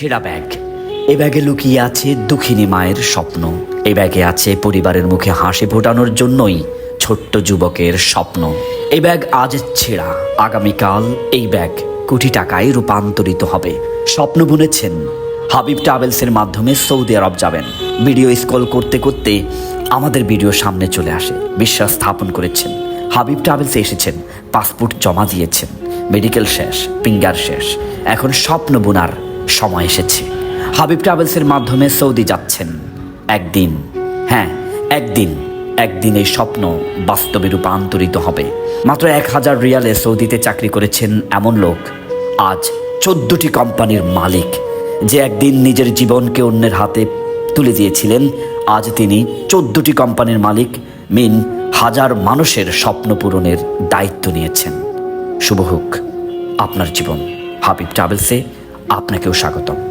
ছেঁড়া ব্যাগ। এ ব্যাগে লুকিয়ে আছে দুঃখিনী মায়ের স্বপ্ন। এ ব্যাগে আছে পরিবারের মুখে হাসি ফোটানোর জন্যই ছোট্ট যুবকের স্বপ্ন। এই ব্যাগ আজ ছেঁড়া। আগামীকাল এই ব্যাগ কোটি টাকায় রূপান্তরিত হবে। স্বপ্ন বুনেছেন হাবিব ট্রাভেলসের মাধ্যমে সৌদি আরব যাবেন। ভিডিও স্কল করতে করতে আমাদের ভিডিও সামনে চলে আসে। বিশ্বাস স্থাপন করেছেন। হাবিব ট্রাভেলসে এসেছেন। পাসপোর্ট জমা দিয়েছেন। মেডিকেল শেষ, ফিঙ্গার শেষ। এখন স্বপ্ন বোনার সময় এসেছে। হাবিব ট্রাভেলসের মাধ্যমে সৌদি যাচ্ছেন। একদিন হ্যাঁ একদিন একদিন এই স্বপ্ন বাস্তবে রূপান্তরিত হবে। মাত্র এক হাজার রিয়ালে সৌদিতে চাকরি করেছেন এমন লোক আজ চোদ্দটি কোম্পানির মালিক, যে একদিন নিজের জীবনকে অন্যের হাতে তুলে দিয়েছিলেন। আজ তিনি চোদ্দটি কোম্পানির মালিক, মিন হাজার মানুষের স্বপ্ন পূরণের দায়িত্ব নিয়েছেন। শুভ হোক আপনার জীবন। হাবিব ট্রাভেলসে আপনাকেও স্বাগতম।